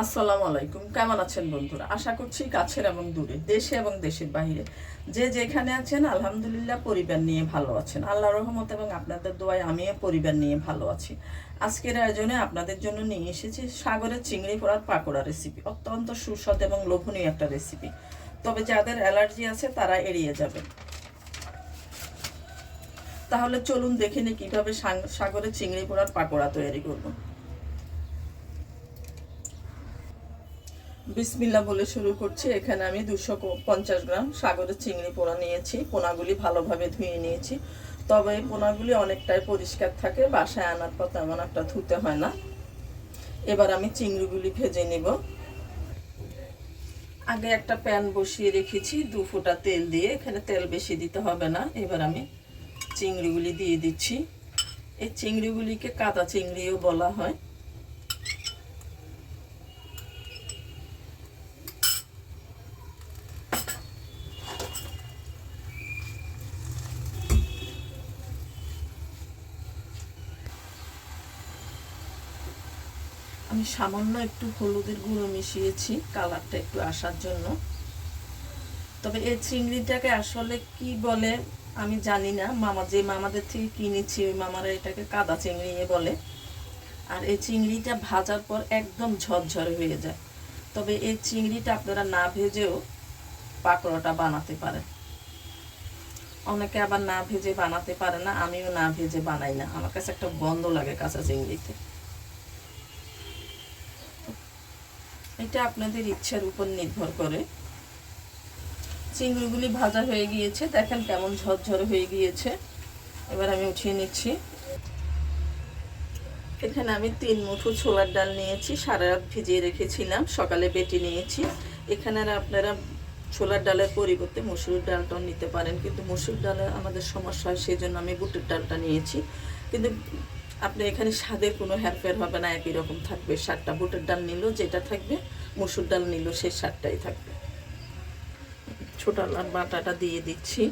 আসসালামু আলাইকুম। কেমন আছেন বন্ধুরা? আশা করছি কাছের এবং দূরে, দেশে এবং দেশের বাইরে যে যেখানে আছেন, আলহামদুলিল্লাহ পরিবার নিয়ে ভালো আছেন। আল্লাহ রহমত এবং আপনাদের দোয়ায় আমিও পরিবার নিয়ে ভালো আছি। আজকের আয়োজনে আপনাদের জন্য নিয়ে এসেছি সাগরের চিংড়ি পোড়ার পাকোড়া রেসিপি অত্যন্ত সুস্বাদ এবং লোভনীয় একটা রেসিপি তবে যাদের অ্যালার্জি আছে, তারা এড়িয়ে যাবে তাহলে চলুন দেখে নিই কীভাবে সাগরের চিংড়ি পোড়ার পাকোড়া তৈরি করব। বিসমিল্লা বলে শুরু করছি। এখানে আমি দুশো পঞ্চাশ গ্রাম সাগরের চিংড়ি পোনা নিয়েছি। পোনাগুলি ভালোভাবে ধুয়ে নিয়েছি। তবে এই পোনাগুলি অনেকটাই পরিষ্কার থাকে, বাসায় আনার পর তেমন একটা ধুতে হয় না। এবার আমি চিংড়িগুলি ভেজে নিব। আগে একটা প্যান বসিয়ে রেখেছি দু ফোঁটা তেল দিয়ে। এখানে তেল বেশি দিতে হবে না। এবার আমি চিংড়িগুলি দিয়ে দিচ্ছি। এই চিংড়িগুলিকে কাদা চিংড়িও বলা হয়। আমি সামান্য একটু হলুদের গুঁড়ো মিশিয়েছি, কালারটা একটু আসার জন্য। তবে এই চিংড়িটাকে আসলে কি বলে আমি জানি না। মামা যে মামাদের থেকে কিনেছি, ওই মামারা এটাকে কাদা চিংড়ি বলে। আর এই চিংড়িটা ভাজার পর একদম ঝরঝরে হয়ে যায়। তবে এই চিংড়িটা আপনারা না ভেজেও পাকোড়াটা বানাতে পারেন। অনেকে আবার না ভেজে বানাতে পারে না, আমিও না ভেজে বানাই না। আমার কাছে একটা গন্ধ লাগে কাঁচা চিংড়িতে। এটা আপনাদের ইচ্ছার উপর নির্ভর করে। চিংড়িগুলি ভাজা হয়ে গিয়েছে, দেখেন কেমন ঝরঝরে হয়ে গিয়েছে। এবার আমি উঠিয়ে নিচ্ছি। এখানে আমি তিন মুঠো ছোলার ডাল নিয়েছি, সারা রাত ভিজিয়ে রেখেছিলাম, সকালে বেটে নিয়েছি। এখানে আপনারা ছোলার ডালের পরিবর্তে মসুর ডালটাও নিতে পারেন, কিন্তু মসুর ডালে আমাদের সমস্যা হয় সেই জন্য আমি বুটের ডালটা নিয়েছি। কিন্তু আপনি এখানে স্বাদের কোনো হেরফের হবে না, একই রকম থাকবে। সারটা বুটের ডাল নিলেও যেটা থাকবে, মসুর ডাল নিলেও সেই সারটাই থাকবে। ছোটালার বাটাটা দিয়ে দিচ্ছি।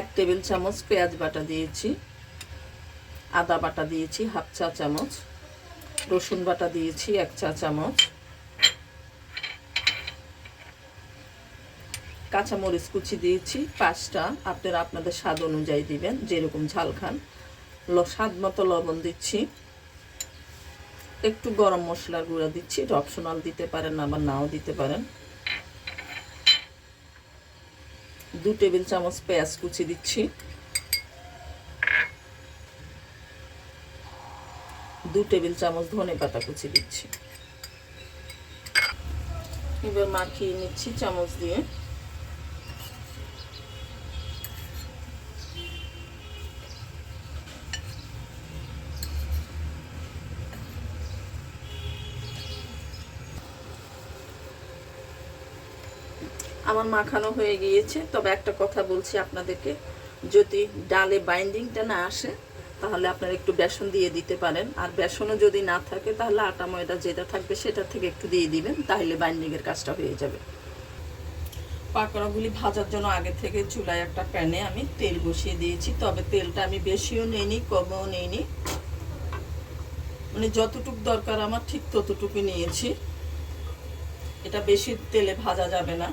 এক টেবিল চামচ পেঁয়াজ বাটা দিয়েছি, আদা বাটা দিয়েছি, হাফ চা চামচ, রসুন বাটা দিয়েছি, এক চা চামচ। কাঁচামরিচ কুচি দিয়েছি, পাঁচটা। আপনারা আপনাদের স্বাদ অনুযায়ী দিবেন, যেরকম ঝাল খান। স্বাদ মতো লবণ দিচ্ছি। একটু গরম মশলার গুঁড়া দিচ্ছি, এটা অপশনাল দিতে পারেন, আবার নাও দিতে পারেন। দু টেবিল চামচ পেঁয়াজ কুচি দিচ্ছি। দু টেবিল চামচ ধনে পাতা কুচি দিচ্ছি। এবার মাখিয়ে নিচ্ছি চামচ দিয়ে। আমার মাখানো হয়ে গিয়েছে। তবে একটা কথা বলছি আপনাদেরকে। যদি ডালে বাইন্ডিংটা না আসে, তাহলে আপনারা একটু বেসন দিয়ে দিতে পারেন। আর বেসনও যদি না থাকে, তাহলে আটা, ময়দা যেটা থাকবে সেটা থেকে একটু দিয়ে দিবেন, তাহলে বাইন্ডিংয়ের কাজটা হয়ে যাবে। পাকোড়াগুলি ভাজার জন্য আগে থেকে চুলায় একটা প্যানে আমি তেল বসিয়ে দিয়েছি। তবে তেলটা আমি বেশিও নেইনি, কমও নেইনি। মানে যতটুক দরকার আমার ঠিক ততটুকু নিয়েছি। এটা বেশি তেলে ভাজা যাবে না।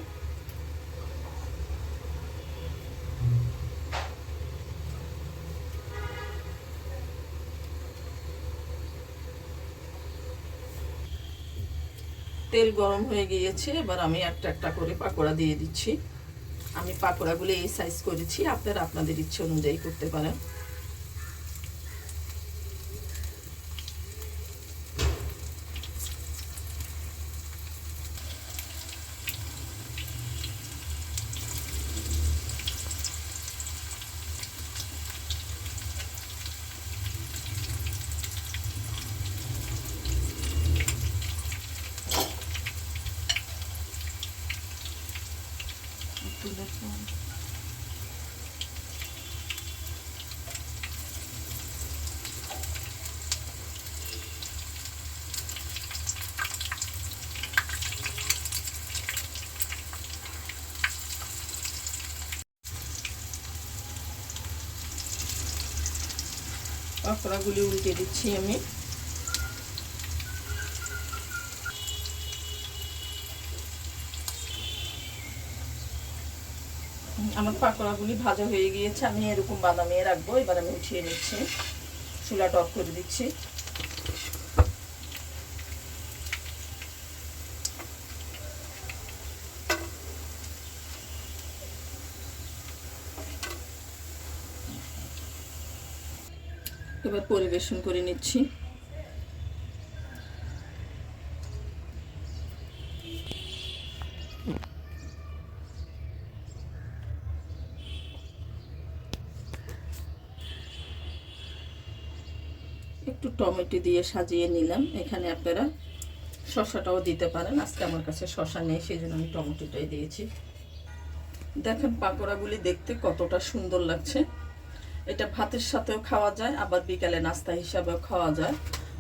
তেল গরম হয়ে গিয়েছে, এবার আমি একটা একটা করে পাকোড়া দিয়ে দিচ্ছি। আমি পাকোড়াগুলো এই সাইজ করেছি, আপনারা আপনাদের ইচ্ছে অনুযায়ী করতে পারেন। দেখুন পকোড়াগুলি উল্টে দিচ্ছি আমি আমার পাকোড়াগুলি ভাজা হয়ে গিয়েছে, আমি এরকম বাদামে রাখব, এবার আমি উঠিয়ে নিচ্ছি। চুলাটা অফ করে দিচ্ছি। এবার পরিবেশন করে নিচ্ছি। একটু টমেটো দিয়ে সাজিয়ে নিলাম। এখানে আপনারা শশাটাও দিতে পারেন। আজকে আমার কাছে শশা নেই সেই জন্য আমি টমেটোটাই দিয়েছি। দেখেন পাকোড়াগুলি দেখতে কতটা সুন্দর লাগছে। এটা ভাতের সাথেও খাওয়া যায়, আবার বিকালে নাস্তা হিসাবেও খাওয়া যায়,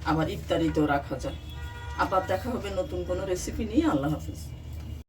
আবার ইফতারিতেও রাখা যায়। আবার দেখা হবে নতুন কোনো রেসিপি নিয়ে। আল্লাহ হাফিজ।